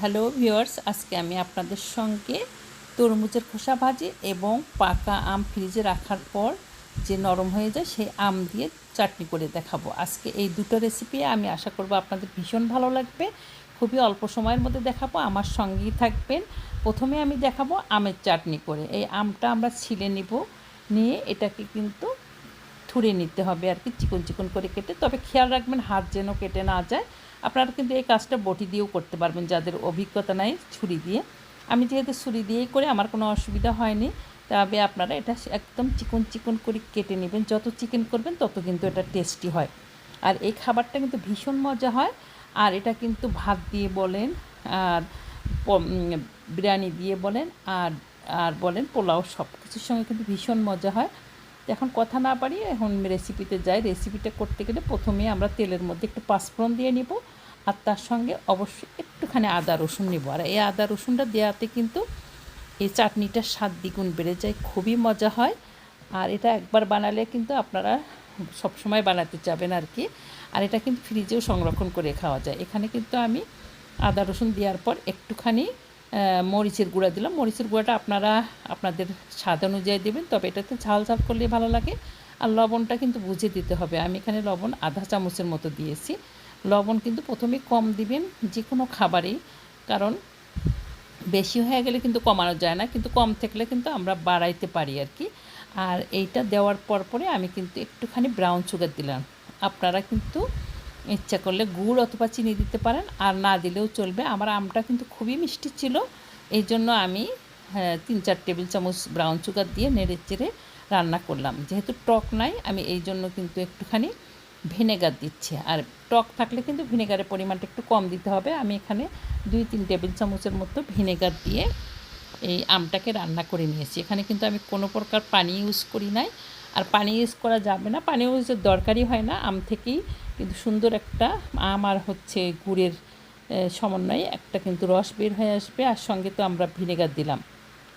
Hello viewers, আজকে আমি আপনাদের সঙ্গে তরমুজের খোসা ভাজি এবং পাকা আম ফ্রিজে রাখার পর যে নরম হয়ে যায় সেই আম দিয়ে চাটনি করে দেখাবো। আজকে এই দুটো রেসিপি আমি আশা করব আপনাদের ভীষণ ভালো লাগবে। খুবই অল্প সময়ের মধ্যে দেখাবো, আমার সঙ্গেই থাকবেন। প্রথমে আমি দেখাবো আমের চাটনি করে। এই আমটা আমরা ছিলে নিব, নিয়ে এটাকে কিন্তু থুড়ে নিতে হবে আর কি, চিকন চিকন করে কেটে, তবে খেয়াল রাখবেন হাত যেন কেটে না যায়। আপনারা কিন্তু এই কাজটা বটি দিয়েও করতে পারবেন যাদের অভিজ্ঞতা নাই ছুরি দিয়ে। আমি যেহেতু ছুরি দিয়েই করে আমার কোনো অসুবিধা হয়নি, তবে আপনারা এটা একদম চিকন চিকন করে কেটে নেবেন। যত চিকেন করবেন তত কিন্তু এটা টেস্টি হয়। আর এই খাবারটা কিন্তু ভীষণ মজা হয়। আর এটা কিন্তু ভাত দিয়ে বলেন, আর বিরিয়ানি দিয়ে বলেন, আর আর বলেন পোলাও সব কিছুর সঙ্গে কিন্তু ভীষণ মজা হয়। এখন কথা না পারি এখন রেসিপিতে যাই। রেসিপিটা করতে গেলে প্রথমে আমরা তেলের মধ্যে একটু পাঁচফোড়ন দিয়ে নিব আর তার সঙ্গে অবশ্যই একটুখানি আদা রসুন নেব। আর এই আদা রসুনটা দেওয়াতে কিন্তু এই চাটনিটার স্বাদ দ্বিগুণ বেড়ে যায়, খুবই মজা হয়। আর এটা একবার বানালে কিন্তু আপনারা সবসময় বানাতে চাবেন আর কি। আর এটা কিন্তু ফ্রিজেও সংরক্ষণ করে খাওয়া যায়। এখানে কিন্তু আমি আদা রসুন দেওয়ার পর একটুখানি মরিচের গুঁড়া দিলাম। মরিচের গুঁড়াটা আপনারা আপনাদের স্বাদ অনুযায়ী দেবেন, তবে এটাতে ঝাল ঝাল করলে ভালো লাগে। আর লবণটা কিন্তু বুঝে দিতে হবে। আমি এখানে লবণ আধা চামচের মতো দিয়েছি। লবণ কিন্তু প্রথমে কম দিবেন যে কোনো খাবারেই, কারণ বেশি হয়ে গেলে কিন্তু কমানো যায় না, কিন্তু কম থাকলে কিন্তু আমরা বাড়াইতে পারি আর কি। আর এইটা দেওয়ার পর পরে আমি কিন্তু একটুখানি ব্রাউন সুগার দিলাম। আপনারা কিন্তু ইচ্ছা করলে গুড় অথবা চিনি দিতে পারেন আর না দিলেও চলবে। আমার আমটা কিন্তু খুবই মিষ্টি ছিল এই জন্য আমি হ্যাঁ, তিন চার টেবিল চামচ ব্রাউন সুগার দিয়ে নেড়ে চেড়ে রান্না করলাম। যেহেতু টক নাই আমি এই জন্য কিন্তু একটুখানি ভিনেগার দিচ্ছি। আর টক থাকলে কিন্তু ভিনেগারের পরিমাণটা একটু কম দিতে হবে। আমি এখানে দুই তিন টেবিল চামচের মতো ভিনেগার দিয়ে এই আমটাকে রান্না করে নিয়েছি। এখানে কিন্তু আমি কোনো প্রকার পানি ইউজ করি নাই। আর পানি ইউজ করা যাবে না। পানি ইউজের দরকারই হয় না। আম থেকেই কিন্তু সুন্দর একটা আম আর হচ্ছে গুড়ের সমন্বয়ে একটা কিন্তু রস বের হয়ে আসবে। আর সঙ্গে তো আমরা ভিনেগার দিলাম।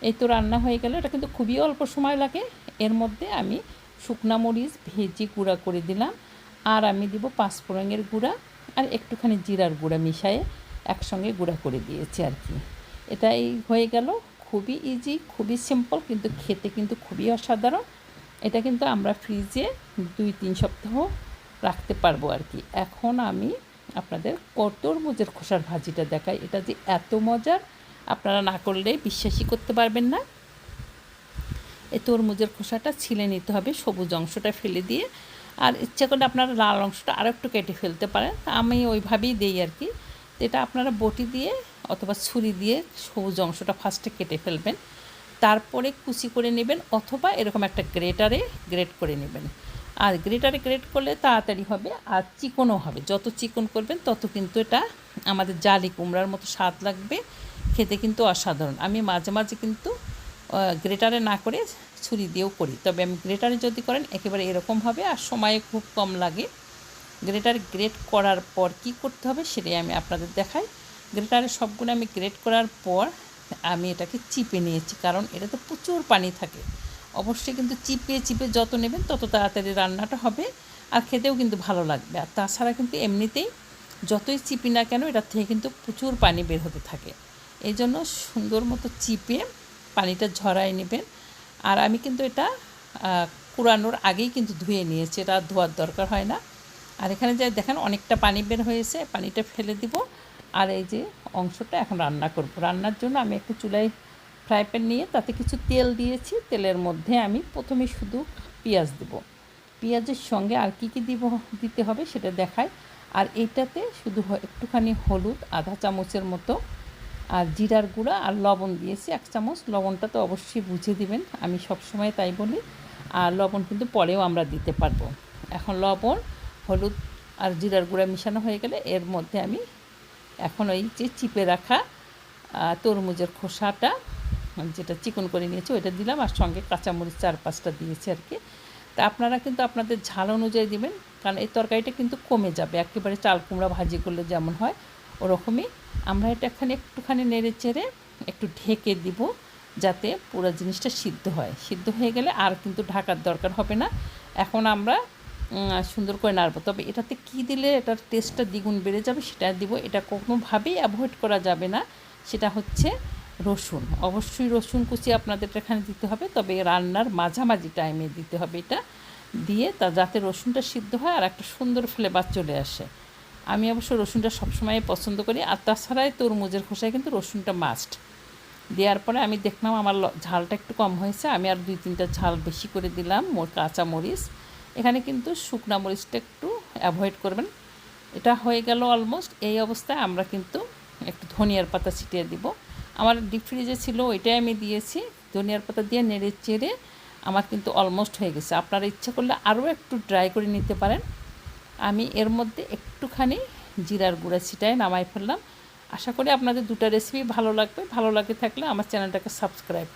এই তো রান্না হয়ে গেল। এটা কিন্তু খুবই অল্প সময় লাগে। এর মধ্যে আমি শুকনা মরিচ, ভেজে গুঁড়া করে দিলাম। আর আমি দিব পাঁচফোড়নের গুঁড়া আর একটুখানি জিরার গুঁড়া মিশায়ে একসঙ্গে গুঁড়া করে দিয়েছি আর কি। এটাই হয়ে গেল। খুবই ইজি খুবই সিম্পল কিন্তু খেতে কিন্তু খুবই অসাধারণ। এটা কিন্তু আমরা ফ্রিজে দুই, তিন সপ্তাহ রাখতে পারব আর কি। এখন আমি আপনাদের তরমুজের খোসার ভাজিটা দেখাই। এটা যে এত মজার, আপনারা না করলে বিশ্বাসই করতে পারবেন না। এই তরমুজের খোসাটা ছিলে নিতে হবে, সবুজ অংশটা ফেলে দিয়ে। আর ইচ্ছা করলে আপনারা লাল অংশটা আরও একটু কেটে ফেলতে পারেন। আমি ওইভাবেই দিই আর কি। এটা আপনারা বটি দিয়ে অথবা ছুরি দিয়ে সবুজ অংশটা ফার্স্টে কেটে ফেলবেন। তারপরে কুচি করে নেবেন অথবা এরকম একটা গ্রেটারে গ্রেট করে নেবেন। আর গ্রেটারে গ্রেট করলে তাড়াতাড়ি হবে আর চিকনও হবে। যত চিকন করবেন তত কিন্তু এটা আমাদের জালি কুমড়ার মতো স্বাদ লাগবে। খেতে কিন্তু অসাধারণ। আমি মাঝে মাঝে কিন্তু গ্রেটারে না করে ছুরি দিয়েও করি। তবে আমি গ্রেটারে যদি করেন একেবারে এরকম হবে আর সময়ে খুব কম লাগে। গ্রেটার গ্রেট করার পর কি করতে হবে সেটাই আমি আপনাদের দেখাই। গ্রেটারে সবগুলো আমি গ্রেট করার পর আমি এটাকে চিপে নিয়েছি, কারণ এটাতে প্রচুর পানি থাকে। অবশ্যই কিন্তু চিপে চিপে যত নেবেন তত তাড়াতাড়ি রান্নাটা হবে আর খেতেও কিন্তু ভালো লাগবে। আর তাছাড়া কিন্তু এমনিতেই যতই চিপি না কেন এটার থেকে কিন্তু প্রচুর পানি বের হতে থাকে। এই জন্য সুন্দর মতো চিপে পানিটা ঝরাই নেবেন। আর আমি কিন্তু এটা কুড়ানোর আগেই কিন্তু ধুয়ে নিয়েছি, এটা ধোয়ার দরকার হয় না। আর এখানে যে দেখেন অনেকটা পানি বের হয়েছে, পানিটা ফেলে দিব। আর এই যে অংশটা এখন রান্না করব। রান্নার জন্য আমি একটু চুলায় ফ্রাই প্যান নিয়ে তাতে কিছু তেল দিয়েছি। তেলের মধ্যে আমি প্রথমে শুধু পেঁয়াজ দেব। পেঁয়াজের সঙ্গে আর কি কি দিব, দিতে হবে সেটা দেখায় আর এইটাতে শুধু একটুখানি হলুদ, আধা চামচের মতো আর জিরার গুঁড়া আর লবণ দিয়েছি, এক চামচ। লবণটা তো অবশ্যই বুঝে দিবেন, আমি সব সময় তাই বলি। আর লবণ কিন্তু পরেও আমরা দিতে পারব। এখন লবণ, হলুদ আর জিরার গুঁড়া মিশানো হয়ে গেলে এর মধ্যে আমি এখন ওই যে চিপে রাখা তরমুজের খোসাটা যেটা চিকন করে নিয়েছি ওইটা দিলাম আর সঙ্গে কাঁচামরিচ চার পাঁচটা দিয়েছি আর কি। তা আপনারা কিন্তু আপনাদের ঝাল অনুযায়ী দিবেন, কারণ এই তরকারিটা কিন্তু কমে যাবে। একেবারে চাল কুমড়া ভাজি করলে যেমন হয়, ওরকমই। আমরা এটা এখানে একটুখানি নেড়ে চেড়ে একটু ঢেকে দিব, যাতে পুরো জিনিসটা সিদ্ধ হয়। সিদ্ধ হয়ে গেলে আর কিন্তু ঢাকার দরকার হবে না। এখন আমরা সুন্দর করে নাড়বো। তবে এটাতে কি দিলে এটার টেস্টটা দ্বিগুণ বেড়ে যাবে সেটা দিব, এটা কোনোভাবেই অ্যাভয়েড করা যাবে না। সেটা হচ্ছে রসুন। অবশ্যই রসুন কুচি আপনাদের এখানে দিতে হবে, তবে রান্নার মাঝামাঝি টাইমে দিতে হবে এটা। দিয়ে তা যাতে রসুনটা সিদ্ধ হয় আর একটা সুন্দর ফ্লেভার চলে আসে। আমি অবশ্য রসুনটা সবসময় পছন্দ করি, আর তাছাড়াই তরমুজের খোসায় কিন্তু রসুনটা মাস্ট দেওয়ার পরে আমি দেখলাম আমার ঝালটা একটু কম হয়েছে, আমি আর দুই তিনটা ঝাল বেশি করে দিলাম মোর কাঁচা মরিচ এখানে কিন্তু শুকনা মরিচটা একটু অ্যাভয়েড করবেন। এটা হয়ে গেল অলমোস্ট এই অবস্থায় আমরা কিন্তু একটু ধনিয়ার পাতা ছিটিয়ে দিব। আমার ডিপ ফ্রিজে ছিল, ওইটাই আমি দিয়েছি। ধনিয়ার পাতা দিয়ে নেড়ে চেড়ে আমার কিন্তু অলমোস্ট হয়ে গেছে। আপনারা ইচ্ছা করলে আরও একটু ড্রাই করে নিতে পারেন। আমি এর মধ্যে একটুখানি জিরার গুঁড়া ছিটায় নামাই ফেললাম। আশা করি আপনাদের দুটো রেসিপি ভালো লাগবে। ভালো লাগে থাকলে আমার চ্যানেলটাকে সাবস্ক্রাইব